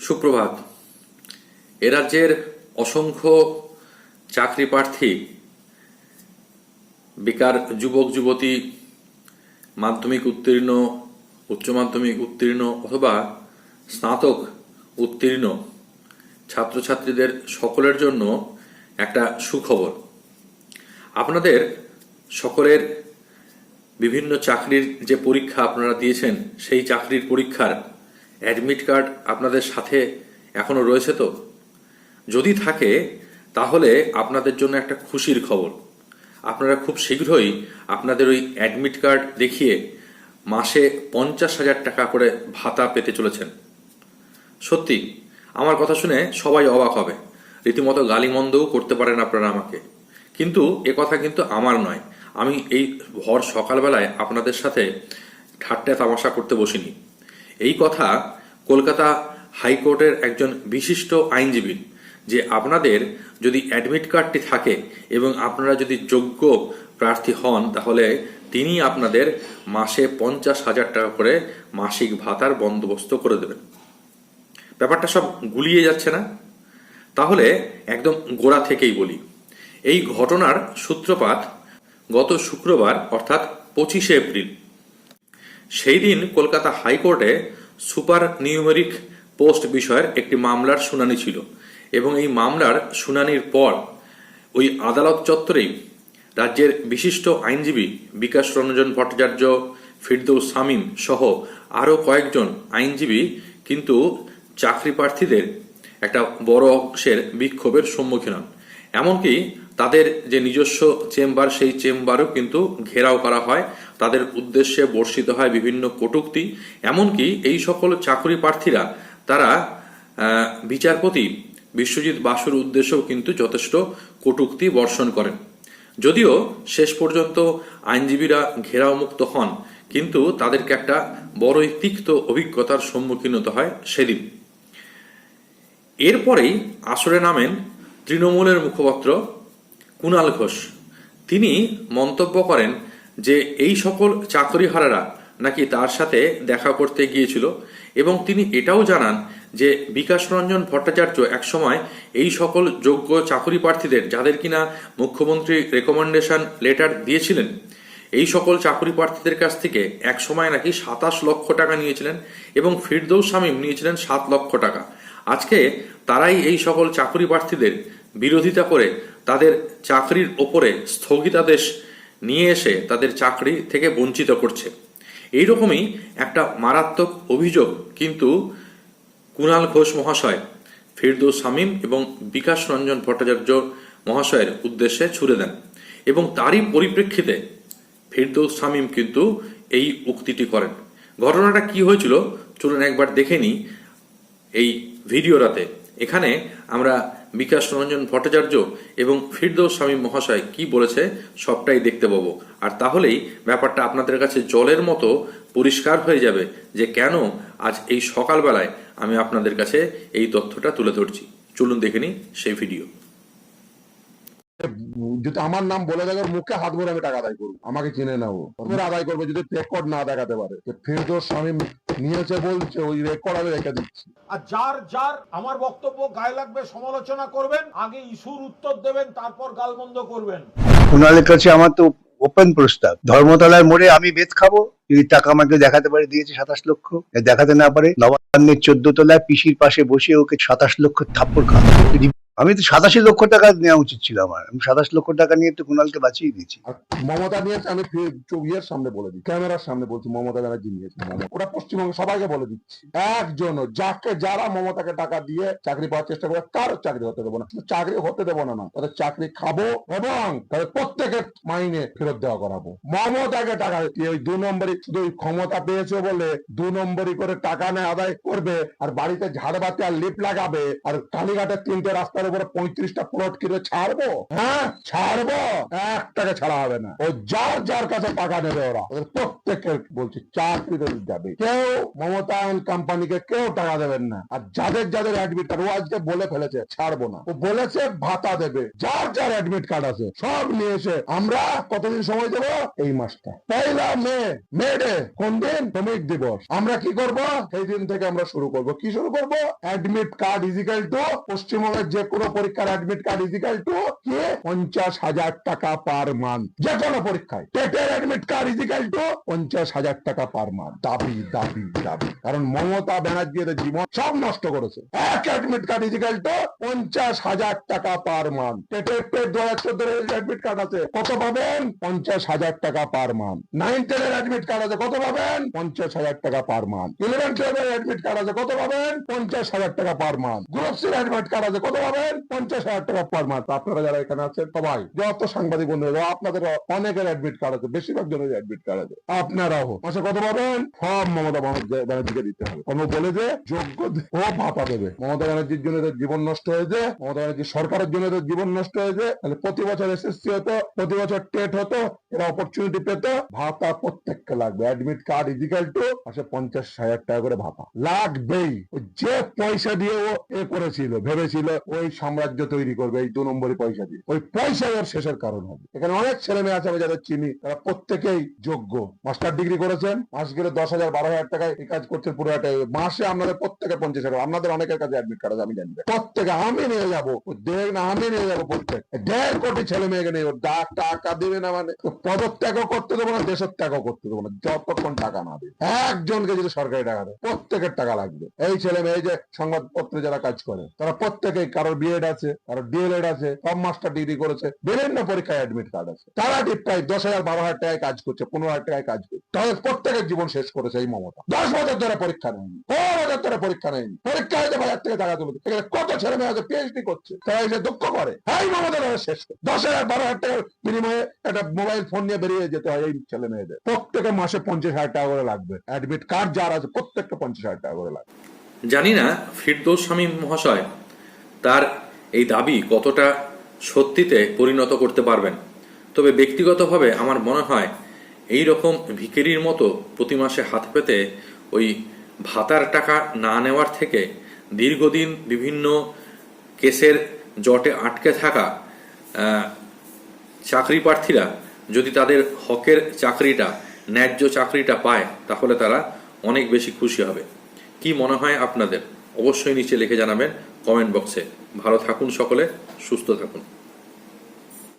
সুপ্রভাত। রাজ্যের অসংখ্য চাকরি প্রার্থী, বেকার যুবক, যুবতী, মাধ্যমিক উত্তীর্ণ, উচ্চ মাধ্যমিক উত্তীর্ণ অথবা স্নাতক উত্তীর্ণ ছাত্রছাত্রীদের সকলের জন্য একটা সুখবর। আপনাদের সকলের বিভিন্ন চাকরির যে পরীক্ষা আপনারা দিয়েছেন, সেই চাকরির পরীক্ষার অ্যাডমিট কার্ড আপনাদের সাথে এখনও রয়েছে তো? যদি থাকে, তাহলে আপনাদের জন্য একটা খুশির খবর। আপনারা খুব শীঘ্রই আপনাদের ওই অ্যাডমিট কার্ড দেখিয়ে মাসে পঞ্চাশ হাজার টাকা করে ভাতা পেতে চলেছেন। সত্যি, আমার কথা শুনে সবাই অবাক হবে। রীতিমতো গালিমন্দও করতে পারেন আপনারা আমাকে। কিন্তু এ কথা কিন্তু আমার নয়। আমি এই ভর সকালবেলায় আপনাদের সাথে ঠাট্টা তামাশা করতে বসিনি। এই কথা কলকাতা হাইকোর্টের একজন বিশিষ্ট আইনজীবী, যে আপনাদের যদি অ্যাডমিট কার্ডটি থাকে এবং আপনারা যদি যোগ্য প্রার্থী হন, তাহলে তিনি আপনাদের মাসে পঞ্চাশ হাজার টাকা করে মাসিক ভাতার বন্দোবস্ত করে দেবেন। ব্যাপারটা সব গুলিয়ে যাচ্ছে না? তাহলে একদম গোড়া থেকেই বলি, এই ঘটনার সূত্রপাত গত শুক্রবার, অর্থাৎ পঁচিশে এপ্রিল। সেই দিন কলকাতা হাইকোর্টে সুপার নিউমেরিক পোস্ট বিষয়ের একটি মামলার শুনানি ছিল এবং এই মামলার শুনানির পর ওই আদালত চত্বরেই রাজ্যের বিশিষ্ট আইনজীবী বিকাশ রঞ্জন ভট্টাচার্য, ফিরদৌস শামীম সহ আরও কয়েকজন আইনজীবী কিন্তু চাকরি প্রার্থীদের একটা বড় অংশের বিক্ষোভের সম্মুখীন হন। এমনকি তাদের যে নিজস্ব চেম্বার, সেই চেম্বারও কিন্তু ঘেরাও করা হয়। তাদের উদ্দেশ্যে বর্ষিত হয় বিভিন্ন কটূক্তি। এমনকি এই সকল চাকরি প্রার্থীরা, তারা বিচারপতি বিশ্বজিৎ বাসুর উদ্দেশ্যেও কিন্তু যথেষ্ট কটূক্তি বর্ষণ করেন। যদিও শেষ পর্যন্ত আইনজীবীরা ঘেরাও মুক্ত হন, কিন্তু তাদেরকে একটা বড়ই তিক্ত অভিজ্ঞতার সম্মুখীন হতে হয় সেদিন। এরপরেই আসরে নামেন তৃণমূলের মুখপাত্র কুণাল ঘোষ। তিনি মন্তব্য করেন যে এই সকল চাকরিহারারা নাকি তার সাথে দেখা করতে গিয়েছিল এবং তিনি এটাও জানান যে বিকাশ রঞ্জন ভট্টাচার্য একসময় এই সকল যোগ্য চাকরি প্রার্থীদের যাদের কিনা মুখ্যমন্ত্রী রেকমেন্ডেশন লেটার দিয়েছিলেন, এই সকল চাকরি প্রার্থীদের কাছ থেকে এক সময় নাকি সাতাশ লক্ষ টাকা নিয়েছিলেন এবং ফিরদৌস শামীম নিয়েছিলেন সাত লক্ষ টাকা। আজকে তারাই এই সকল চাকরি প্রার্থীদের বিরোধিতা করে তাদের চাকরির ওপরে স্থগিতাদেশ নিয়ে এসে তাদের চাকরি থেকে বঞ্চিত করছে। এইরকমই একটা মারাত্মক অভিযোগ কিন্তু কুণাল ঘোষ মহাশয়, ফিরদৌস শামীম এবং বিকাশ রঞ্জন ভট্টাচার্য মহাশয়ের উদ্দেশ্যে ছুড়ে দেন এবং তারই পরিপ্রেক্ষিতে ফিরদৌস শামীম কিন্তু এই উক্তিটি করেন। ঘটনাটা কি হয়েছিল চলুন একবার দেখে নিই এই ভিডিওটাতে। এখানে আমরা বিকাশ রঞ্জন ভট্টাচার্য এবং ফিরদৌস স্বামী মহাশয় কি বলেছে সবটাই দেখতে পাবো। আর তাহলেই ব্যাপারটা আপনাদের কাছে জলের মতো পরিষ্কার হয়ে যাবে যে কেন আজ এই সকালবেলায় আমি আপনাদের কাছে এই তথ্যটা তুলে ধরছি। চলুন দেখে নিই সেই ভিডিও। যদি আমার নাম বলে দেবে ওর মুখে হাত ভরে আমি টাকা আদায় করব। আমাকে চিনে নেব আদায় করবে যদি রেকর্ড না দেখাতে পারে। যে ফিরদোস স্বামী নিয়েছে বলছে ওই রেকর্ড আমি রেখে দিচ্ছি। আর যার যার আমার বক্তব্য গায়ে লাগবে সমালোচনা করবেন আগে ইস্যুর উত্তর দেবেন তারপর গালমন্দ করবেন। কুণালের কাছে আমার তো ওপেন প্রস্তাব। ধর্মতলার মোড়ে আমি বেদ খাব যদি টাকা আমাকে দেখাতে পারে দিয়েছে সাতাশ লক্ষ। দেখাতে না পারে নবান্নের চোদ্দ তলায় পিসির পাশে বসে ওকে সাতাশ লক্ষ থাপ্পড় খাব আমি তো সাতাশি লক্ষ টাকা নেওয়া উচিত ছিল আমার। আমি সাতাশ লক্ষ টাকা নিয়ে তো কুণালকে বাঁচিয়ে দিয়েছি। মমতা নিয়েছে আমি ফির- চো- ইয়ের সামনে বলে দিই, ক্যামেরার সামনে বলছি মমতা ব্যানার্জি নিয়েছে। ওটা পশ্চিমবঙ্গ সবাইকে বলে দিচ্ছি একজন যাকে যারা মমতাকে টাকা দিয়ে চাকরি পাওয়ার চেষ্টা করে কারও চাকরি হতে দেবো না। চাকরি হতে দেবো না না, তাদের চাকরি খাব এবং তাদের প্রত্যেকের মাইনে ফেরত দেওয়া করাবো। মমতাকে টাকা দিয়ে ওই দু নম্বরই শুধু ক্ষমতা পেয়েছে বলে দু নম্বরই করে টাকা নেয় আদায় করবে, আর বাড়িতে ঝাড়বাতি আর লিপ লাগাবে, আর কালীঘাটের তিনটে রাস্তা রাস্তার উপরে পঁয়ত্রিশটা প্লট কিনে ছাড়বো? হ্যাঁ ছাড়বো। এক টাকা ছাড়া হবে না। ও যার যার কাছে টাকা নেবে ওরা। প্রত্যেকের বলছি চাকরিতে যাবে কেউ কোম্পানিকে কেউ টাকা দেবেন না। আর যাদের যাদের অ্যাডমিট কার্ড ও আজকে বলে ফেলেছে, ছাড়বো না। ও বলেছে, ভাতা দেবে। যার যার অ্যাডমিট কার্ড আছে, সব নিয়ে এসে আমরা কতদিন সময় দেবো? এই মাসটা। পয়লা মে মে ডে, কোন দিন? শ্রমিক দিবস। আমরা কি করব? সেই দিন থেকে আমরা শুরু করব। কি শুরু করব? অ্যাডমিট কার্ড ইজিক্যাল টু পশ্চিমবঙ্গের যে কোনো পরীক্ষার অ্যাডমিট কার্ড ইজিক্যাল টু কি? পঞ্চাশ হাজার টাকা পার মান্থ যে কোনো পরীক্ষায়। টেটের অ্যাডমিট কার্ড ইজিক্যাল টু পঞ্চাশ হাজার টাকা পার মান্থ দাবি দাবি দাবি। কারণ মমতা ব্যানার্জি এদের জীবন সব নষ্ট করেছে। এক অ্যাডমিট কার্ড ইজিক্যাল টু পঞ্চাশ হাজার টাকা পার মান্থ টেটের পেট দু হাজার চোদ্দ অ্যাডমিট কার্ড আছে। কত পাবেন? পঞ্চাশ হাজার টাকা পার মান্থ নাইন টেনের অ্যাডমিট কার্ড আছে। কত পাবেন? পঞ্চাশ হাজার টাকা পার মান্থ ইলেভেন টুয়েলভের অ্যাডমিট কার্ড আছে। কত পাবেন? পঞ্চাশ হাজার টাকা পার মান্থ গ্রুপ সির অ্যাডমিট কার্ড আছে। কত পাবেন? পঞ্চাশ হাজার টাকা পার মান্থ আপনারা যারা এখানে আছেন, সবাই যত সাংবাদিক আপনাদের অনেকের অ্যাডমিট কার্ড আছে, বেশিরভাগ জনের অ্যাডমিট কার্ড আছে। আপনারাও। মাসে কত পাবেন সব মমতা ব্যানার্জিকে দিতে হবে। কোনো বলে যে, যোগ্য ও ভাতা দেবে। মমতা ব্যানার্জির জন্য জীবন নষ্ট হয়েছে, মমতা ব্যানার্জি সরকারের জন্য জীবন নষ্ট হয়েছে। তাহলে প্রতি বছর এসএসসি হতো, প্রতি বছর টেট হতো, এরা অপরচুনিটি পেত। ভাতা প্রত্যেককে লাগবে। অ্যাডমিট কার্ড ইজিক্যাল টু মাসে পঞ্চাশ হাজার টাকা করে ভাতা। লাগবেই। যে পয়সা দিয়ে ও এ করেছিল, ভেবেছিল, ওই সাম্রাজ্য তৈরি করবে এই দু নম্বরই পয়সা দিয়ে। ওই পয়সাই ওর শেষের কারণ হবে। এখানে অনেক ছেলে মেয়ে আছে, আমি যাদের চিনি, তারা প্রত্যেকেই যোগ্য। মাস্টার ডিগ্রি করেছেন, মাস গেলে দশ হাজার, বারো হাজার টাকায় এই কাজ করছেন পুরো একটা মাসে আপনাদের প্রত্যেকের পঞ্চাশ হাজার, আপনাদের অনেকের কাছে অ্যাডমিট কার্ড আমি জানি। প্রত্যেকে আমি নিয়ে যাব দেখ না, আমি নিয়ে যাব প্রত্যেক দেড় কোটি ছেলে মেয়েকে নিয়ে। ডাক টাকা দিবে না মানে। পদত্যাগও করতে দেবো না, দেশের ত্যাগও করতে দেবো না, যতক্ষণ টাকা না দেবে। একজনকে যদি সরকারি টাকা দেয়, প্রত্যেকের টাকা লাগবে। এই ছেলে মেয়ে যে সংবাদপত্রে যারা কাজ করে, তারা প্রত্যেকেই কারোর বিএড আছে কারোর ডিএলএড আছে, সব মাস্টার ডিগ্রি করেছে, বিভিন্ন পরীক্ষায় অ্যাডমিট কার্ড আছে। তারা প্রায় দশ হাজার, বারো হাজার টাকায় কাজ করছে, পনেরো হাজার টাকায় কাজ করছে। তাহলে প্রত্যেকের জীবন শেষ করেছে এই মমতা। দশ বছর ধরে পরীক্ষা নেয়নি পনেরো বছর ধরে পরীক্ষা নেয়নি। পরীক্ষা হয়েছে বাজার থেকে টাকা তুলে এখানে কত ছেলে মেয়ে আছে পিএইচডি করছে, তারা এসে দুঃখ করে। এই মমতা তারা শেষ করে। দশ হাজার, বারো হাজার টাকার বিনিময়ে একটা মোবাইল ফোন নিয়ে বেরিয়ে যেতে হয় এই ছেলে মেয়েদের। প্রত্যেকে মাসে পঞ্চাশ হাজার টাকা করে লাগবে। অ্যাডমিট কার্ড যার আছে প্রত্যেকটা পঞ্চাশ হাজার টাকা করে লাগবে। জানি না, ফিরদৌস শামীম মহাশয় তার এই দাবি কতটা সত্যিতে পরিণত করতে পারবেন? তবে ব্যক্তিগতভাবে আমার মনে হয়, এই রকম ভিকেরির মতো প্রতি মাসে হাত পেতে ওই ভাতার টাকা না নেওয়ার থেকে দীর্ঘদিন বিভিন্ন কেসের জটে আটকে থাকা চাকরি প্রার্থীরা যদি তাদের হকের চাকরিটা, ন্যায্য চাকরিটা পায়, তাহলে তারা অনেক বেশি খুশি হবে। কি মনে হয় আপনাদের? অবশ্যই নিচে লিখে জানাবেন কমেন্ট বক্সে। ভালো থাকুন সকলে সুস্থ থাকুন।